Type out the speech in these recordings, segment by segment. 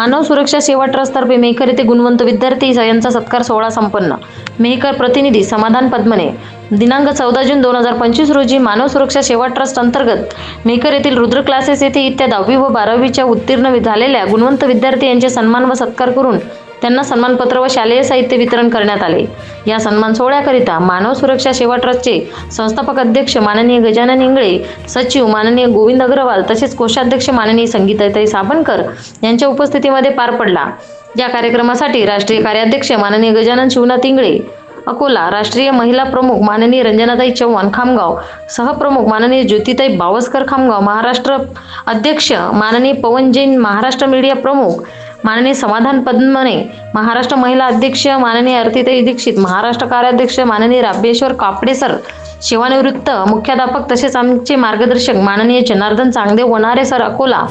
मानव सुरक्षा सेवा ट्रस्टतर्फे मेहकर येथे गुणवंत विद्यार्थी यांचा सत्कार सोहळा संपन्न. मेहकर प्रतिनिधी समाधान पद्मने. दिनांक चौदा जून दोन हजार पंचवीस रोजी मानव सुरक्षा सेवा ट्रस्ट अंतर्गत मेहकर येथील रुद्र क्लासेस येथे इत्या दहावी व बारावीच्या उत्तीर्ण झालेल्या गुणवंत विद्यार्थी यांचे सन्मान व सत्कार करून त्यांना सन्मानपत्र व शालेय साहित्य वितरण करण्यात आले. या सन्मान सोहळ्याकरिता मानव सुरक्षा सेवा ट्रस्टचे संस्थापक अध्यक्ष माननीय गजानन इंगळे सचिव माननीय गोविंद अग्रवाल तसेच कोषाध्यक्ष माननीय संगीताताई साबणकर यांच्या उपस्थितीमध्ये पार पडला. या कार्यक्रमासाठी राष्ट्रीय कार्याध्यक्ष माननीय गजानन शिवनाथ इंगळे अकोला राष्ट्रीय महिला प्रमुख माननीय रंजनाताई चव्हाण खामगाव सहप्रमुख माननीय ज्योतिताई बावस्कर खामगाव महाराष्ट्र अध्यक्ष माननीय पवन जैन महाराष्ट्र मीडिया प्रमुख माननीय समाधान पद्मने महाराष्ट्र महिला अध्यक्ष माननीय अर्थिताई दीक्षित महाराष्ट्र कार्याध्यक्ष माननीय राबेश्वर कापडे सर सेवानिवृत्त मुख्याध्यापक तसेच आमचे मार्गदर्शक माननीय जनार्दन चांगदेव वनारे सर अकोला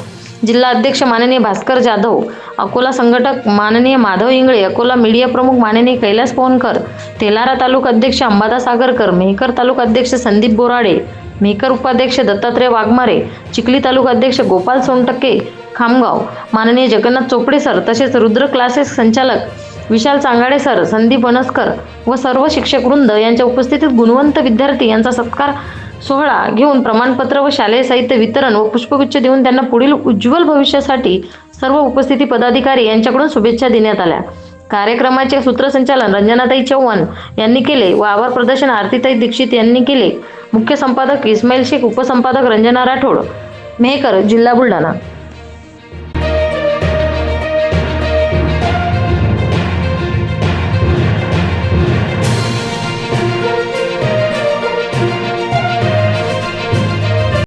जिल्हा अध्यक्ष माननीय भास्कर जाधव अकोला संघटक माननीय माधव इंगळे अकोला मीडिया प्रमुख माननीय कैलास पोहनकर तेलारा तालुका अध्यक्ष अंबादास सागरकर मेहकर तालुका अध्यक्ष संदीप बोराडे मेहकर उपाध्यक्ष दत्तात्रय वाघमारे चिखली तालुका अध्यक्ष गोपाल सोनटक्के खामगाव माननीय जगन्नाथ चोपडे सर तसेच रुद्र क्लासेस संचालक विशाल चांगाडे सर संदीप वनस्कर व सर्व शिक्षक वृंद यांच्या उपस्थितीत गुणवंत विद्यार्थी यांचा सत्कार सोहळा घेऊन प्रमाणपत्र व शालेय साहित्य वितरण व पुष्पगुच्छ देऊन त्यांना पुढील उज्ज्वल भविष्यासाठी सर्व उपस्थिती पदाधिकारी यांच्याकडून शुभेच्छा देण्यात आल्या. कार्यक्रमाचे सूत्रसंचालन रंजनाताई चव्हाण यांनी केले व आभार प्रदर्शन आरतीताई दीक्षित यांनी केले. मुख्य संपादक इस्माईल शेख उपसंपादक रंजना राठोड मेहकर जिल्हा बुलढाणा.